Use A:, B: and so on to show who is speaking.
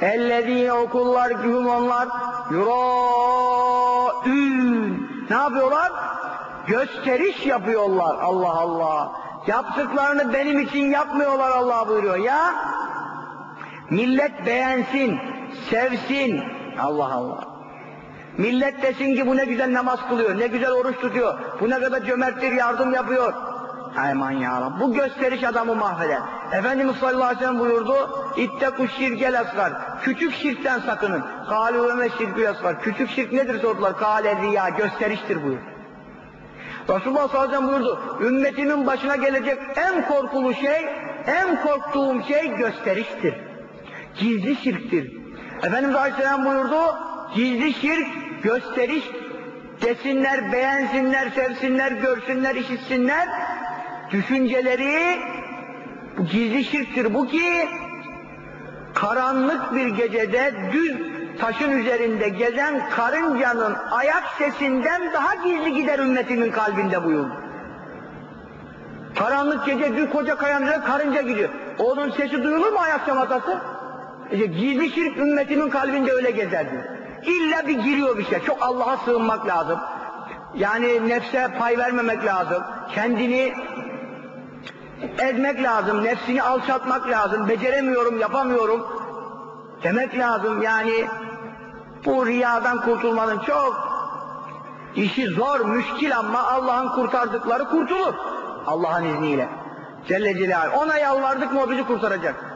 A: Ellezine okullar ki hum onlar yuraûn. Ne yapıyorlar? Gösteriş yapıyorlar. Allah Allah. Yaptıklarını benim için yapmıyorlar Allah buyuruyor. Ya millet beğensin, sevsin. Allah Allah. Millet desin ki bu ne güzel namaz kılıyor, ne güzel oruç tutuyor, bu ne kadar cömerttir, yardım yapıyor. Aman ya Rabbi, bu gösteriş adamı mahveder. Efendimiz sallallahu aleyhi ve sellem buyurdu, İttekû şirkel asgar, küçük şirkten sakının. Kâlû ve meşşirkü asgar, küçük şirk nedir sordular, kâle riya, gösteriştir buyurdu. Resulullah sallallahu aleyhi ve sellem buyurdu, ümmetimin başına gelecek en korkulu şey, en korktuğum şey gösteriştir. Gizli şirktir. Efendimiz aleyhisselam buyurdu, gizli şirk, gösteriş, desinler, beğensinler, sevsinler, görsünler, işitsinler, düşünceleri, bu gizli şirktir bu ki, karanlık bir gecede düz taşın üzerinde gezen karıncanın ayak sesinden daha gizli gider ümmetimin kalbinde buyurdu. Karanlık gece bir koca üzerine karınca gidiyor. Onun sesi duyulur mu ayak şamatası? İşte gizli şirk ümmetimin kalbinde öyle gezerdi. İlla bir giriyor bir şey. Çok Allah'a sığınmak lazım. Yani nefse pay vermemek lazım. Kendini ezmek lazım. Nefsini alçaltmak lazım. Beceremiyorum, yapamıyorum demek lazım. Yani bu riyadan kurtulmanın çok işi zor, müşkil ama Allah'ın kurtardıkları kurtulur. Allah'ın izniyle. Celle Celaluhu. Ona yalvardık mı o bizi kurtaracak.